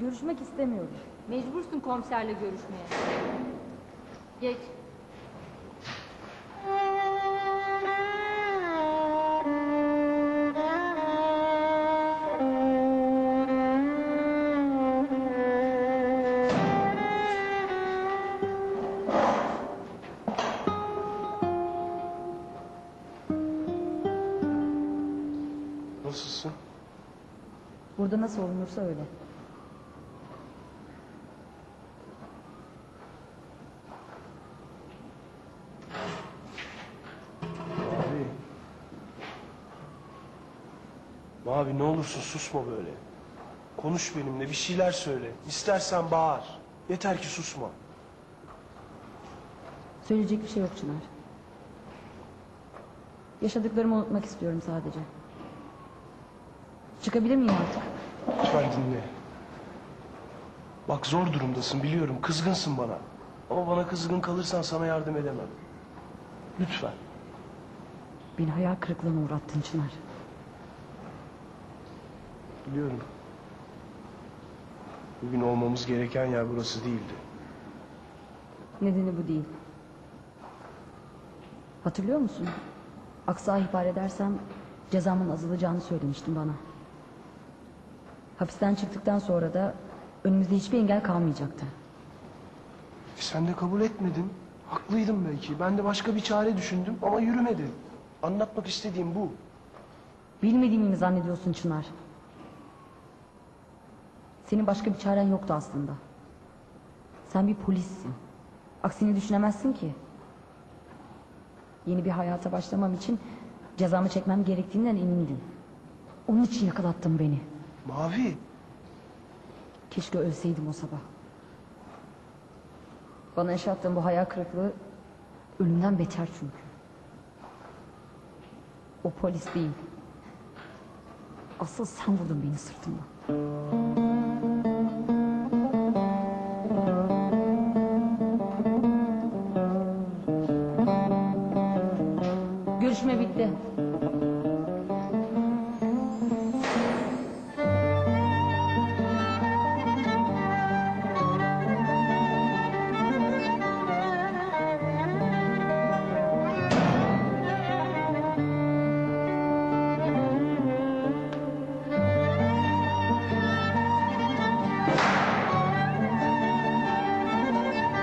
Görüşmek istemiyorum. Mecbursun komiserle görüşmeye. Geç. Nasılsın? Burada nasıl olunursa öyle. Mavi ne olursun susma böyle. Konuş benimle bir şeyler söyle. İstersen bağır. Yeter ki susma. Söyleyecek bir şey yok Çınar. Yaşadıklarımı unutmak istiyorum sadece. Çıkabilir miyim artık? Lütfen dinle. Bak zor durumdasın biliyorum. Kızgınsın bana. Ama bana kızgın kalırsan sana yardım edemem. Lütfen. Beni hayal kırıklığına uğrattın Çınar. Biliyorum. Bugün olmamız gereken yer burası değildi. Nedeni bu değil. Hatırlıyor musun? Aksa ihbar edersem cezamın azalacağını söylemiştin bana. Hapisten çıktıktan sonra da önümüzde hiçbir engel kalmayacaktı. E sen de kabul etmedin. Haklıydım belki. Ben de başka bir çare düşündüm ama yürümedi. Anlatmak istediğim bu. Bilmediğimi mi zannediyorsun Çınar? Senin başka bir çaren yoktu aslında. Sen bir polissin. Aksini düşünemezsin ki. Yeni bir hayata başlamam için cezamı çekmem gerektiğinden emindin. Onun için yakalattın beni. Mavi. Keşke ölseydim o sabah. Bana yaşattığın bu hayal kırıklığı ölümden beter çünkü. O polis değil. Asıl sen vurdun beni sırtımdan. Görüşme bitti.